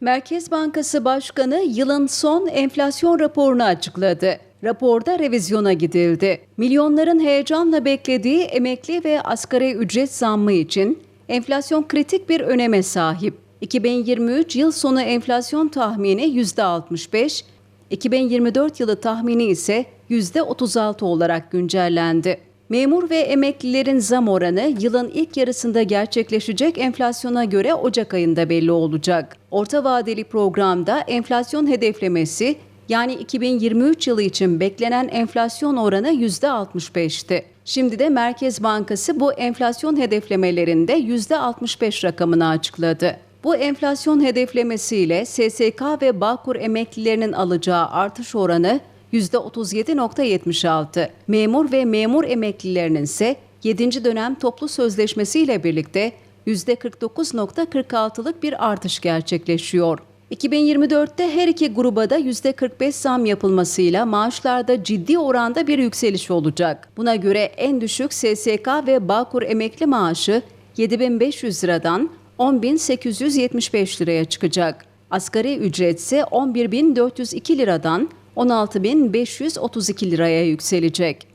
Merkez Bankası Başkanı yılın son enflasyon raporunu açıkladı. Raporda revizyona gidildi. Milyonların heyecanla beklediği emekli ve asgari ücret zammı için enflasyon kritik bir öneme sahip. 2023 yıl sonu enflasyon tahmini %65, 2024 yılı tahmini ise %36 olarak güncellendi. Memur ve emeklilerin zam oranı yılın ilk yarısında gerçekleşecek enflasyona göre Ocak ayında belli olacak. Orta vadeli programda enflasyon hedeflemesi yani 2023 yılı için beklenen enflasyon oranı %65'ti. Şimdi de Merkez Bankası bu enflasyon hedeflemelerinde %65 rakamını açıkladı. Bu enflasyon hedeflemesiyle SSK ve Bağkur emeklilerinin alacağı artış oranı %37.76. Memur ve memur emeklilerinin ise 7. dönem toplu sözleşmesiyle birlikte %49.46'lık bir artış gerçekleşiyor. 2024'te her iki gruba da %45 zam yapılmasıyla maaşlarda ciddi oranda bir yükseliş olacak. Buna göre en düşük SSK ve Bağkur emekli maaşı 7500 liradan 10.875 liraya çıkacak. Asgari ücret ise 11.402 liradan 16.532 liraya yükselecek.